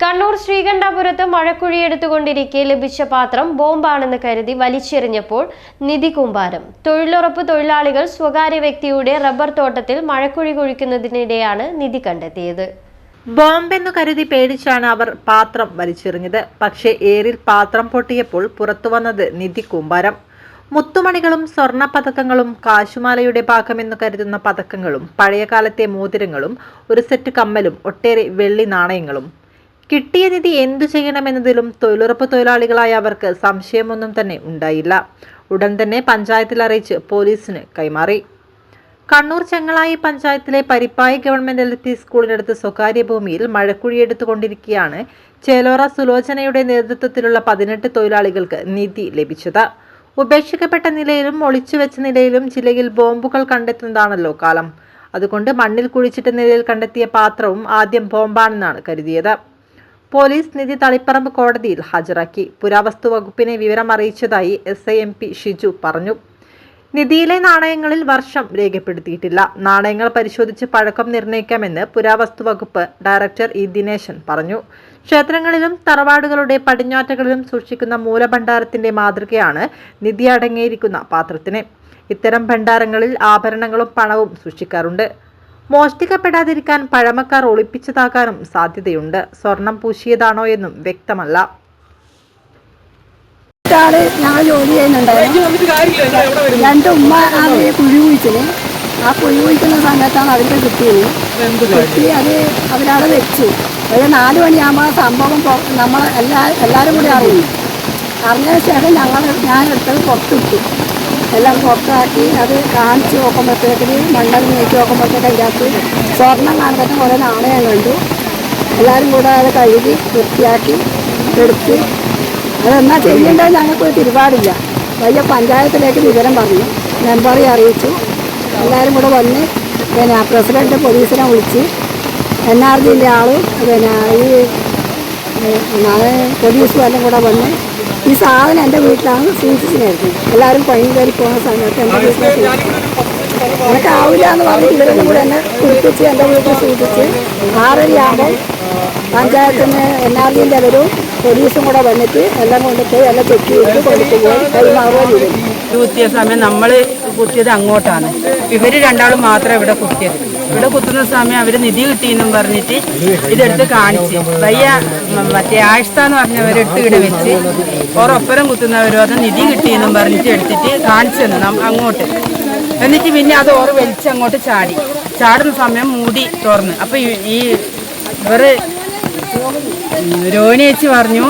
കണ്ണൂർ ശ്രീകണ്ഠാപുരത്ത് മഴക്കുഴിയെടുത്തുകൊണ്ടിരിക്കെ ലഭിച്ച പാത്രം ബോംബാണെന്ന് കരുതി വലിച്ചെറിഞ്ഞപ്പോൾ നിധി കൂമ്പാരം. തൊഴിലുറപ്പ് തൊഴിലാളികൾ സ്വകാര്യ വ്യക്തിയുടെ റബ്ബർ തോട്ടത്തിൽ മഴക്കുഴി കുഴിക്കുന്നതിനിടെയാണ് നിധി കണ്ടെത്തിയത്. ബോംബെന്നു കരുതി പേടിച്ചാണ് അവർ പാത്രം വലിച്ചെറിഞ്ഞത്. പക്ഷേ ഏറിൽ പാത്രം പൊട്ടിയപ്പോൾ പുറത്തുവന്നത് നിധി കൂമ്പാരം. മുത്തുമണികളും സ്വർണ പതക്കങ്ങളും കാശുമാലയുടെ ഭാഗമെന്ന് കരുതുന്ന പതക്കങ്ങളും പഴയകാലത്തെ മോതിരങ്ങളും ഒരു സെറ്റ് കമ്മലും ഒട്ടേറെ വെള്ളി നാണയങ്ങളും കിട്ടിയ നിധി എന്തു ചെയ്യണമെന്നതിലും തൊഴിലുറപ്പ് തൊഴിലാളികളായ അവർക്ക് സംശയമൊന്നും തന്നെ ഉണ്ടായില്ല. ഉടൻ തന്നെ പഞ്ചായത്തിൽ അറിയിച്ച് പോലീസിന് കൈമാറി. കണ്ണൂർ ചെങ്ങളായി പഞ്ചായത്തിലെ പരിപ്പായി ഗവൺമെന്റ് എൽ പി സ്കൂളിനടുത്ത് സ്വകാര്യ ഭൂമിയിൽ മഴക്കുഴിയെടുത്തുകൊണ്ടിരിക്കുകയാണ് ചേലോറ സുലോചനയുടെ നേതൃത്വത്തിലുള്ള പതിനെട്ട് തൊഴിലാളികൾക്ക് നിധി ലഭിച്ചത്. ഉപേക്ഷിക്കപ്പെട്ട നിലയിലും ഒളിച്ചുവെച്ച നിലയിലും ജില്ലയിൽ ബോംബുകൾ കണ്ടെത്തുന്നതാണല്ലോ കാലം. അതുകൊണ്ട് മണ്ണിൽ കുഴിച്ചിട്ട നിലയിൽ കണ്ടെത്തിയ പാത്രവും ആദ്യം ബോംബാണെന്നാണ് കരുതിയത്. പോലീസ് നിധി തളിപ്പറമ്പ് കോടതിയിൽ ഹാജരാക്കി. പുരാവസ്തു വകുപ്പിനെ വിവരം അറിയിച്ചതായി എസ് ഷിജു പറഞ്ഞു. നിധിയിലെ നാണയങ്ങളിൽ വർഷം രേഖപ്പെടുത്തിയിട്ടില്ല. നാണയങ്ങൾ പരിശോധിച്ച് പഴക്കം നിർണയിക്കാമെന്ന് പുരാവസ്തു വകുപ്പ് ഡയറക്ടർ ഇ ദിനേശൻ പറഞ്ഞു. ക്ഷേത്രങ്ങളിലും തറവാടുകളുടെ പടിഞ്ഞാറ്റകളിലും സൂക്ഷിക്കുന്ന മൂലഭണ്ഡാരത്തിന്റെ മാതൃകയാണ് നിധി അടങ്ങിയിരിക്കുന്ന പാത്രത്തിന്. ഇത്തരം ഭണ്ഡാരങ്ങളിൽ ആഭരണങ്ങളും പണവും സൂക്ഷിക്കാറുണ്ട്. മോഷ്ടിക്കപ്പെടാതിരിക്കാൻ പഴമക്കാർ ഒളിപ്പിച്ചതാകാനും സാധ്യതയുണ്ട്. സ്വർണം പൂശിയതാണോ എന്നും വ്യക്തമല്ല. ഞങ്ങൾ ജോലി ചെയ്യുന്നുണ്ടായിരുന്നു. രണ്ട് ഉമ്മ കുഴി കുഴിച്ചത് ആ കുഴി കുഴിക്കുന്ന സമയത്താണ് അവർക്ക് കിട്ടിയത്. കിട്ടി അത് അവരവിടെ വെച്ചു. ഒരു നാല് മണിയാകുമ്പോൾ സംഭവം നമ്മൾ എല്ലാ എല്ലാവരും കൂടി അറിഞ്ഞു. അറിഞ്ഞതിന് ശേഷം ഞങ്ങൾ ഞാൻ എടുത്തത് പുറത്തിട്ടു. എല്ലാം പുറത്താക്കി അത് കാണിച്ച് നോക്കുമ്പോഴത്തേക്കിന് മണ്ണൽ നീക്കി നോക്കുമ്പോഴത്തേക്ക് അതിന്റെ അകത്ത് സ്വർണം കാണുമ്പോൾ ഓരോ നാണയം കണ്ടു. എല്ലാവരും കൂടെ അത് കഴുകി വൃത്തിയാക്കി എടുത്ത് അതെന്നാ ചെയ്യേണ്ടത് ഞങ്ങൾക്ക് ഒരു തിരുപാടില്ല. വലിയ പഞ്ചായത്തിലേക്ക് വിവരം പറഞ്ഞു. മെമ്പറെ അറിയിച്ചു. എല്ലാവരും കൂടെ വന്ന് പിന്നെ പ്രസിഡന്റ് പോലീസിനെ വിളിച്ച് എൻ ആർ ജിന്റെ ആളും പിന്നെ ഈ പോലീസും കൂടെ വന്ന് ഈ സാധനം എന്റെ വീട്ടിലാണ് സൂക്ഷിച്ചിരുന്നത് എല്ലാവരും പണി കയറി പോകുന്ന സമയത്ത് എന്റെ വീട്ടിൽ എനിക്ക് ആവില്ല എന്ന് പറഞ്ഞ് ഇവരെല്ലാം കൂടെ എന്നെ കുളിപ്പിച്ച് എന്റെ വീട്ടിൽ സൂക്ഷിച്ച് ആറരയാകുമ്പോൾ പഞ്ചായത്തിന് എൻ ആർ ജിന്റെ അവരും പോലീസും കൂടെ വന്നിട്ട് എല്ലാം കൊണ്ടുപോയി എല്ലാം ചെക്ക് ചെയ്ത് കൊണ്ടുപോയി കൈമാറുക ചെയ്തു. കുത്തിയ സമയം നമ്മൾ കുത്തിയത് അങ്ങോട്ടാണ്. ഇവർ രണ്ടാളും മാത്രം ഇവിടെ കുത്തിയത്. ഇവിടെ കുത്തുന്ന സമയം അവർ നിധി കിട്ടിയെന്നും പറഞ്ഞിട്ട് ഇതെടുത്ത് കാണിച്ച്. വയ്യ മറ്റേ ആഴ്ച എന്ന് പറഞ്ഞവരെടുത്ത് ഇവിടെ വെച്ച് ഓരൊപ്പരം കുത്തുന്നവരോ അത് നിധി കിട്ടിയെന്നും പറഞ്ഞിട്ട് എടുത്തിട്ട് കാണിച്ചു തന്നു അങ്ങോട്ട്. എന്നിട്ട് പിന്നെ അത് ഓറ് വലിച്ച് അങ്ങോട്ട് ചാടി. ചാടുന്ന സമയം മൂടി തുറന്ന്. അപ്പം ഈ- ഈ ചേച്ചി പറഞ്ഞു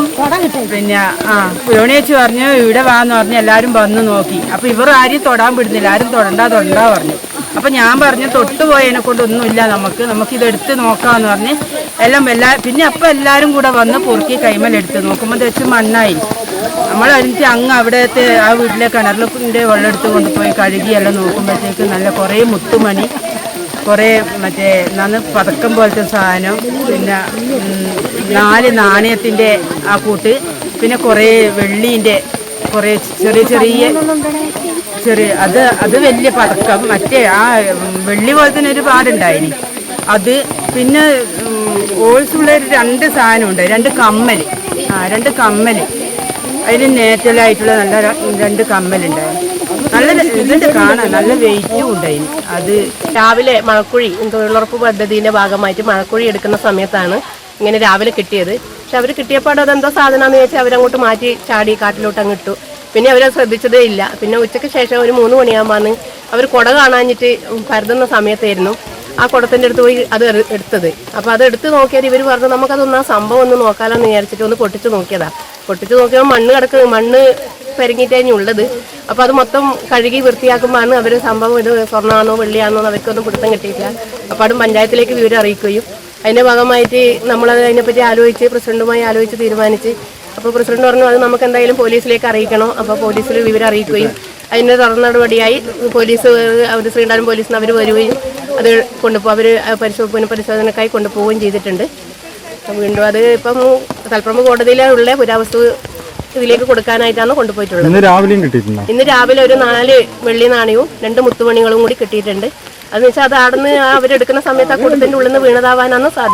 പിന്നെ ആ രോഹിണി ചേച്ചി പറഞ്ഞു ഇവിടെ വാന്ന് പറഞ്ഞു എല്ലാവരും വന്ന് നോക്കി. അപ്പൊ ഇവർ ആരും തൊടാൻ വിടുന്നില്ല ആരും തൊടണ്ട തൊടണ്ട പറഞ്ഞു. അപ്പൊ ഞാൻ പറഞ്ഞു തൊട്ടുപോയതിനെ കൊണ്ട് ഒന്നുമില്ല നമുക്ക് നമുക്ക് ഇത് എടുത്ത് നോക്കാന്ന് പറഞ്ഞ് എല്ലാം എല്ലാ പിന്നെ അപ്പൊ എല്ലാരും കൂടെ വന്ന് പൊറുക്കി കൈമൽ എടുത്ത് നോക്കുമ്പോൾ വെച്ച് മണ്ണായി. നമ്മൾ അതിന്റെ അങ്ങ് അവിടത്തെ ആ വീട്ടിലെ കിണറിലെ വെള്ളം എടുത്ത് കൊണ്ടുപോയി കഴുകി എല്ലാം നോക്കുമ്പോഴത്തേക്ക് നല്ല കുറേ മുത്തുമണി കുറേ മറ്റേ നന്ന് പതക്കം പോലത്തെ സാധനം പിന്നെ നാല് നാണയത്തിന്റെ ആ കൂട്ട് പിന്നെ കുറേ വെള്ളീന്റെ കുറേ ചെറിയ ചെറിയ ചെറിയ അത് അത് വലിയ പതക്കം മറ്റേ ആ വെള്ളി പോലെ തന്നെ ഒരു പാടുണ്ടായിനി. അത് പിന്നെ ഓൾസുള്ള രണ്ട് സാധനം ഉണ്ട് രണ്ട് കമ്മൽ ആ രണ്ട് കമ്മൽ അതിന് നേറ്റലായിട്ടുള്ള നല്ല രണ്ട് കമ്മലുണ്ടായിരുന്നു നല്ല ഇതുണ്ട് കാണാൻ. നല്ല വെയിറ്റും ഉണ്ട് അത് രാവിലെ മഴക്കുഴി തൊഴിലുറപ്പ് പദ്ധതിയുടെ ഭാഗമായിട്ട് മഴക്കുഴി എടുക്കുന്ന സമയത്താണ് ഇങ്ങനെ രാവിലെ കിട്ടിയത്. പക്ഷെ അവർ കിട്ടിയപ്പോൾ അതെന്തോ സാധനമാണെന്ന് ചോദിച്ചാൽ അവരങ്ങോട്ട് മാറ്റി ചാടി കാട്ടിലോട്ട് അങ്ങ് ഇട്ടു. പിന്നെ അവരത് ശ്രദ്ധിച്ചതേ ഇല്ല. പിന്നെ ഉച്ചയ്ക്ക് ശേഷം ഒരു മൂന്ന് മണിയാകുമ്പോൾ അവർ കുട കാണാഞ്ഞിട്ട് കരുതുന്ന സമയത്തായിരുന്നു ആ കുടത്തിന്റെ അടുത്ത് പോയി അത് എട്- എടുത്തത്. അപ്പോൾ അത് എടുത്ത് നോക്കിയാൽ ഇവർ പറഞ്ഞു നമുക്കതൊന്ന് ആ സംഭവം ഒന്ന് നോക്കാമെന്ന് വിചാരിച്ചിട്ട് ഒന്ന് പൊട്ടിച്ച് നോക്കിയതാ. പൊട്ടിച്ച് നോക്കിയപ്പോൾ മണ്ണ് കിടക്ക് മണ്ണ് പെരങ്ങിയിട്ടാണ് ഉള്ളത് അപ്പോൾ അത് മൊത്തം കഴുകി വൃത്തിയാക്കുമ്പോഴാണ് അവർ സംഭവം ഇത് സ്വർണമാണോ വെള്ളിയാണോ എന്ന് അവർക്കൊന്നും പിടുത്തം കിട്ടിയില്ല അപ്പോൾ അതും പഞ്ചായത്തിലേക്ക് വിവരം അറിയിക്കുകയും അതിന്റെ ഭാഗമായിട്ട് നമ്മളത് അതിനെപ്പറ്റി ആലോചിച്ച് പ്രസിഡന്റുമായി ആലോചിച്ച് തീരുമാനിച്ച് അപ്പോൾ പ്രസിഡന്റ് പറഞ്ഞു അത് നമുക്ക് എന്തായാലും പോലീസിലേക്ക് അറിയിക്കണം? അപ്പോൾ പോലീസിൽ വിവരം അറിയിക്കുകയും അതിന്റെ തുടർ നടപടിയായി പോലീസ് അവർ ശ്രീണ്ടാനം പോലീസിന് അവർ വരികയും അത് കൊണ്ടുപോകും അവർ പരിശോധന പുനഃപരിശോധനക്കായി കൊണ്ടുപോവുകയും ചെയ്തിട്ടുണ്ട്. വീണ്ടും അത് ഇപ്പം തലപ്പുറം കോടതിയിലുള്ള പുരാവസ്തു ഇതിലേക്ക് കൊടുക്കാനായിട്ടാണ് കൊണ്ടുപോയിട്ടുള്ളത്. ഇന്ന് രാവിലെയും കിട്ടിയിട്ടുണ്ടോ? ഇന്ന് രാവിലെ ഒരു നാല് വെള്ളി നാണയവും രണ്ട് മുത്തുമണികളും കൂടി കിട്ടിയിട്ടുണ്ട്. അതെന്ന് വെച്ചാൽ അത് ആടുന്ന് അവരെടുക്കുന്ന സമയത്ത് ആ കുടുംബത്തിന്റെ ഉള്ളിൽ നിന്ന് വീണതാവാനാണ് സാധ്യത.